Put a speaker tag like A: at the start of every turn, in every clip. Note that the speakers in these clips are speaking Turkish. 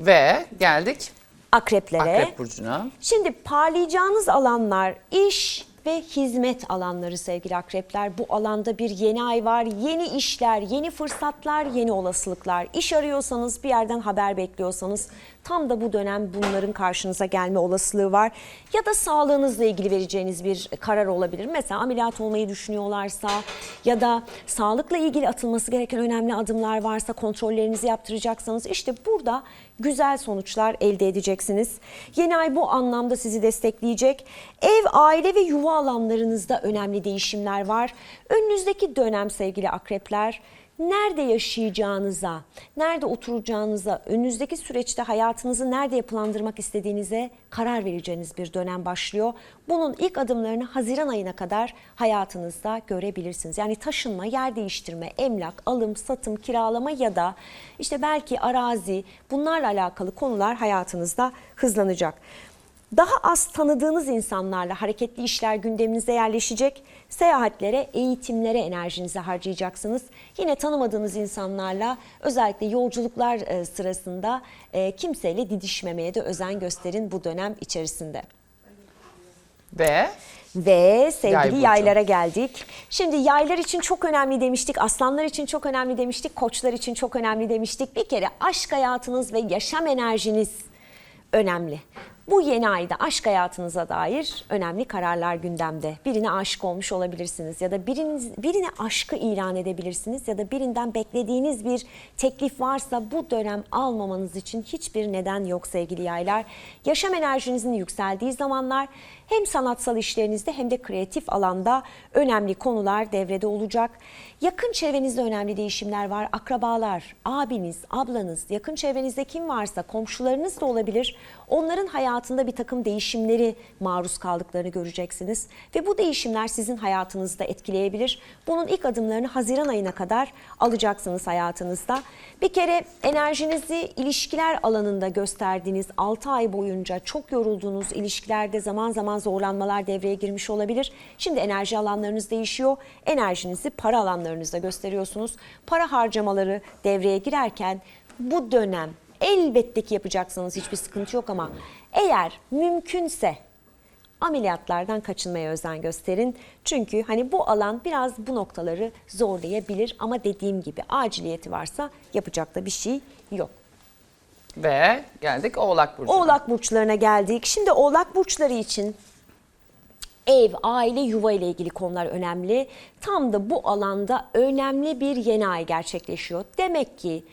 A: Ve geldik
B: Akreplere.
A: Akrep Burcu'na.
B: Şimdi parlayacağınız alanlar iş ve hizmet alanları sevgili akrepler. Bu alanda bir yeni ay var. Yeni işler, yeni fırsatlar, yeni olasılıklar. İş arıyorsanız, bir yerden haber bekliyorsanız tam da bu dönem bunların karşınıza gelme olasılığı var. Ya da sağlığınızla ilgili vereceğiniz bir karar olabilir. Mesela ameliyat olmayı düşünüyorlarsa ya da sağlıkla ilgili atılması gereken önemli adımlar varsa kontrollerinizi yaptıracaksanız işte burada güzel sonuçlar elde edeceksiniz. Yeni ay bu anlamda sizi destekleyecek. Ev, aile ve yuva alanlarınızda önemli değişimler var. Önünüzdeki dönem sevgili akrepler nerede yaşayacağınıza, nerede oturacağınıza, önünüzdeki süreçte hayatınızı nerede yapılandırmak istediğinize karar vereceğiniz bir dönem başlıyor. Bunun ilk adımlarını Haziran ayına kadar hayatınızda görebilirsiniz. Yani taşınma, yer değiştirme, emlak, alım, satım, kiralama ya da işte belki arazi bunlarla alakalı konular hayatınızda hızlanacak. Daha az tanıdığınız insanlarla hareketli işler gündeminize yerleşecek. Seyahatlere, eğitimlere enerjinizi harcayacaksınız. Yine tanımadığınız insanlarla özellikle yolculuklar e, sırasında e, kimseyle didişmemeye de özen gösterin bu dönem içerisinde.
A: Ve
B: Ve sevgili
A: Yay
B: yaylara geldik. Şimdi yaylar için çok önemli demiştik, aslanlar için çok önemli demiştik, koçlar için çok önemli demiştik. Bir kere aşk hayatınız ve yaşam enerjiniz önemli. Bu yeni ayda aşk hayatınıza dair önemli kararlar gündemde. Birine aşık olmuş olabilirsiniz ya da biriniz, birine aşkı ilan edebilirsiniz ya da birinden beklediğiniz bir teklif varsa bu dönem almamanız için hiçbir neden yok sevgili yaylar. Yaşam enerjinizin yükseldiği zamanlar hem sanatsal işlerinizde hem de kreatif alanda önemli konular devrede olacak. Yakın çevrenizde önemli değişimler var. Akrabalar, abiniz, ablanız, yakın çevrenizde kim varsa komşularınız da olabilir. Onların hayatında bir takım değişimleri maruz kaldıklarını göreceksiniz. Ve bu değişimler sizin hayatınızı da etkileyebilir. Bunun ilk adımlarını Haziran ayına kadar alacaksınız hayatınızda. Bir kere enerjinizi ilişkiler alanında gösterdiğiniz 6 ay boyunca çok yorulduğunuz ilişkilerde zaman zaman zorlanmalar devreye girmiş olabilir. Şimdi enerji alanlarınız değişiyor. Enerjinizi para alanlarınızda gösteriyorsunuz. Para harcamaları devreye girerken bu dönem elbette ki yapacaksınız hiçbir sıkıntı yok ama eğer mümkünse ameliyatlardan kaçınmaya özen gösterin. Çünkü hani bu alan biraz bu noktaları zorlayabilir ama dediğim gibi aciliyeti varsa yapacak da bir şey yok.
A: ve geldik Oğlak Burcu'na.
B: Oğlak burçlarına geldik. Şimdi Oğlak burçları için ev, aile, yuva ile ilgili konular önemli. Tam da bu alanda önemli bir yeni ay gerçekleşiyor. Demek ki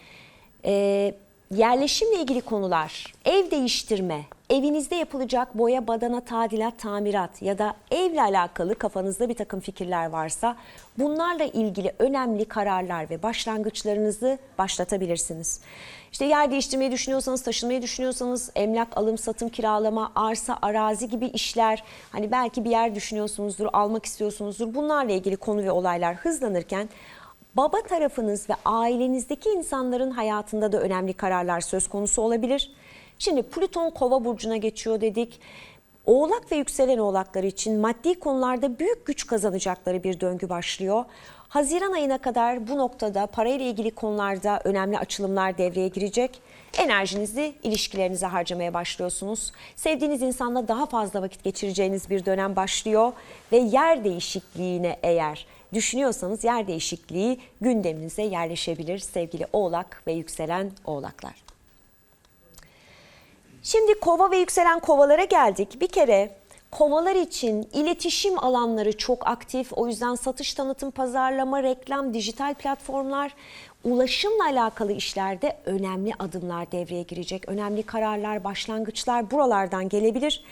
B: e, yerleşimle ilgili konular, ev değiştirme, evinizde yapılacak boya, badana, tadilat, tamirat ya da evle alakalı kafanızda bir takım fikirler varsa bunlarla ilgili önemli kararlar ve başlangıçlarınızı başlatabilirsiniz. İşte yer değiştirmeyi düşünüyorsanız, taşınmayı düşünüyorsanız, emlak, alım, satım, kiralama, arsa, arazi gibi işler, hani belki bir yer düşünüyorsunuzdur, almak istiyorsunuzdur. Bunlarla ilgili konu ve olaylar hızlanırken baba tarafınız ve ailenizdeki insanların hayatında da önemli kararlar söz konusu olabilir. Şimdi Plüton Kova burcuna geçiyor dedik. Oğlak ve yükselen oğlaklar için maddi konularda büyük güç kazanacakları bir döngü başlıyor. Haziran ayına kadar bu noktada parayla ilgili konularda önemli açılımlar devreye girecek. Enerjinizi ilişkilerinize harcamaya başlıyorsunuz. Sevdiğiniz insanla daha fazla vakit geçireceğiniz bir dönem başlıyor ve yer değişikliğine eğer düşünüyorsanız yer değişikliği gündeminize yerleşebilir sevgili Oğlak ve yükselen Oğlaklar. Şimdi kova ve yükselen kovalara geldik. Bir kere kovalar için iletişim alanları çok aktif. O yüzden satış, tanıtım, pazarlama, reklam, dijital platformlar, ulaşımla alakalı işlerde önemli adımlar devreye girecek. Önemli kararlar, başlangıçlar buralardan gelebilir.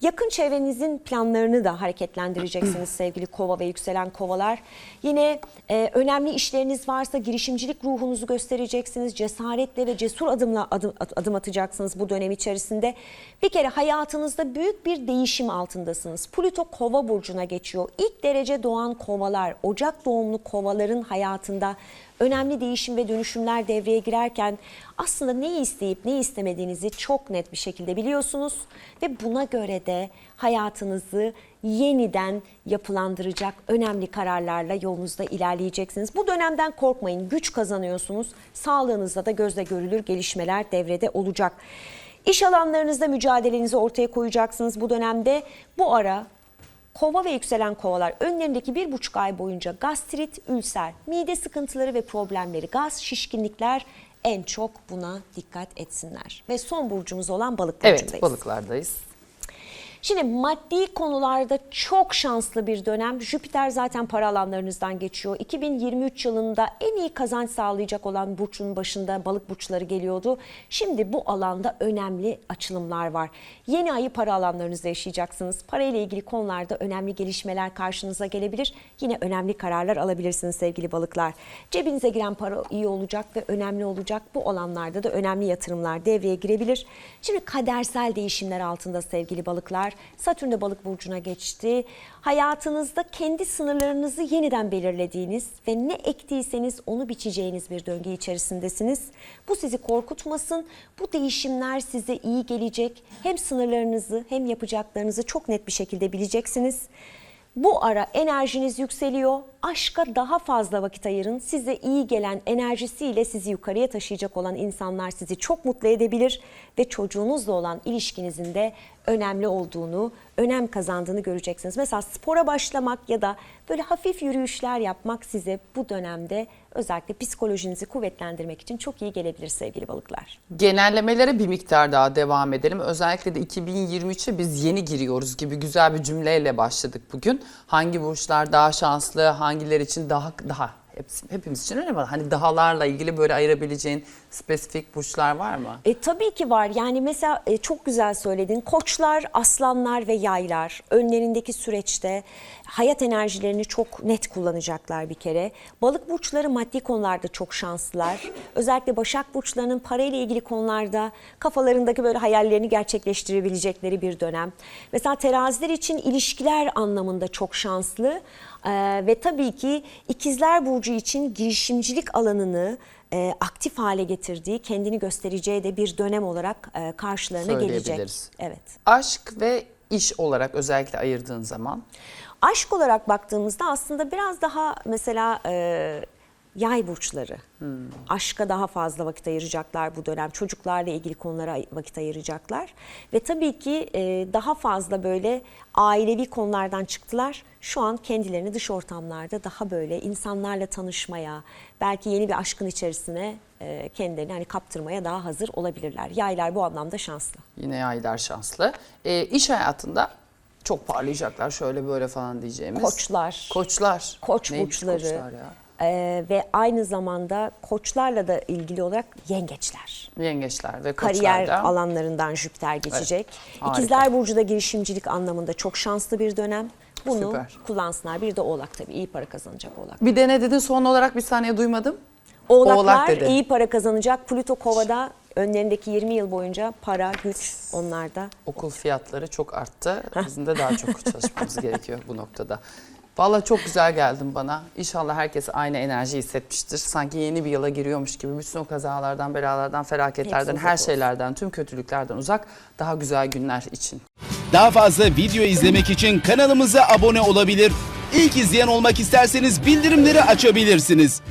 B: Yakın çevrenizin planlarını da hareketlendireceksiniz sevgili kova ve yükselen kovalar. Yine e, önemli işleriniz varsa girişimcilik ruhunuzu göstereceksiniz. Cesaretle ve cesur adımla adım, adım atacaksınız bu dönem içerisinde. Bir kere hayatınızda büyük bir değişim altındasınız. Plüto kova burcuna geçiyor. İlk derece doğan kovalar, Ocak doğumlu kovaların hayatında önemli değişim ve dönüşümler devreye girerken aslında neyi isteyip neyi istemediğinizi çok net bir şekilde biliyorsunuz ve buna göre de hayatınızı yeniden yapılandıracak önemli kararlarla yolunuzda ilerleyeceksiniz. Bu dönemden korkmayın. Güç kazanıyorsunuz. Sağlığınızda da gözle görülür gelişmeler devrede olacak. İş alanlarınızda mücadelenizi ortaya koyacaksınız bu dönemde. Bu ara Kova ve yükselen kovalar önlerindeki bir buçuk ay boyunca gastrit, ülser, mide sıkıntıları ve problemleri, gaz, şişkinlikler en çok buna dikkat etsinler. Ve son burcumuz olan balık burcundayız.
A: Evet balıklardayız.
B: Şimdi maddi konularda çok şanslı bir dönem. Jüpiter zaten para alanlarınızdan geçiyor. 2023 yılında en iyi kazanç sağlayacak olan burçun başında balık burçları geliyordu. Şimdi bu alanda önemli açılımlar var. Yeni ayı para alanlarınızda yaşayacaksınız. Parayla ilgili konularda önemli gelişmeler karşınıza gelebilir. Yine önemli kararlar alabilirsiniz sevgili balıklar. Cebinize giren para iyi olacak ve önemli olacak. Bu alanlarda da önemli yatırımlar devreye girebilir. Şimdi kadersel değişimler altında sevgili balıklar. Satürn de balık burcuna geçti. Hayatınızda kendi sınırlarınızı yeniden belirlediğiniz ve ne ektiyseniz onu biçeceğiniz bir döngü içerisindesiniz. Bu sizi korkutmasın. Bu değişimler size iyi gelecek. Hem sınırlarınızı hem yapacaklarınızı çok net bir şekilde bileceksiniz. Bu ara enerjiniz yükseliyor. Aşka daha fazla vakit ayırın. Size iyi gelen enerjisiyle sizi yukarıya taşıyacak olan insanlar sizi çok mutlu edebilir ve çocuğunuzla olan ilişkinizin de önemli olduğunu, önem kazandığını göreceksiniz. Mesela spora başlamak ya da böyle hafif yürüyüşler yapmak size bu dönemde özellikle psikolojinizi kuvvetlendirmek için çok iyi gelebilir sevgili balıklar.
A: Genellemelere bir miktar daha devam edelim. Özellikle de 2023'e biz yeni giriyoruz gibi güzel bir cümleyle başladık bugün. Hangi burçlar daha şanslı, hangileri için daha daha hepsi, hepimiz için öyle mi? Hani dahalarla ilgili böyle ayırabileceğin spesifik burçlar var mı?
B: E, tabii ki var. Yani mesela e, çok güzel söyledin. Koçlar, aslanlar ve yaylar önlerindeki süreçte hayat enerjilerini çok net kullanacaklar bir kere. Balık burçları maddi konularda çok şanslılar. Özellikle Başak burçlarının parayla ilgili konularda kafalarındaki böyle hayallerini gerçekleştirebilecekleri bir dönem. Mesela teraziler için ilişkiler anlamında çok şanslı. Ee, ve tabii ki ikizler burcu için girişimcilik alanını e, aktif hale getirdiği, kendini göstereceği de bir dönem olarak e, karşılarına gelecek. Evet.
A: Aşk ve iş olarak özellikle ayırdığın zaman
B: Aşk olarak baktığımızda aslında biraz daha mesela e, yay burçları aşka daha fazla vakit ayıracaklar bu dönem. Çocuklarla ilgili konulara vakit ayıracaklar. Ve tabii ki e, daha fazla böyle ailevi konulardan çıktılar. Şu an kendilerini dış ortamlarda daha böyle insanlarla tanışmaya, belki yeni bir aşkın içerisine e, kendilerini hani kaptırmaya daha hazır olabilirler. Yaylar bu anlamda şanslı.
A: yine yaylar şanslı. E, iş hayatında çok parlayacaklar şöyle böyle falan diyeceğimiz.
B: Koçlar.
A: Koçlar.
B: Koç
A: Neymiş
B: burçları
A: koçlar ya?
B: E, ve aynı zamanda koçlarla da ilgili olarak yengeçler.
A: Yengeçler ve
B: Kariyer
A: koçlarda.
B: alanlarından Jüpiter geçecek.
A: harika.
B: İkizler Burcu da girişimcilik anlamında çok şanslı bir dönem. Bunu
A: Süper.
B: kullansınlar. Bir de Oğlak tabii iyi para kazanacak Oğlak.
A: Bir de ne dedin son olarak bir saniye duymadım.
B: Oğlaklar
A: Oğlak dedi.
B: iyi para kazanacak. Plüto Kova'da önlerindeki 20 yıl boyunca para, güç onlarda.
A: Okul fiyatları çok arttı. Bizim de daha çok çalışmamız gerekiyor bu noktada. Vallahi çok güzel geldin bana. İnşallah herkes aynı enerji hissetmiştir. Sanki yeni bir yıla giriyormuş gibi bütün o kazalardan, belalardan, felaketlerden,
B: Hepsi
A: her
B: olsun.
A: şeylerden, tüm kötülüklerden uzak daha güzel günler için.
C: Daha fazla video izlemek için kanalımıza abone olabilir. İlk izleyen olmak isterseniz bildirimleri açabilirsiniz.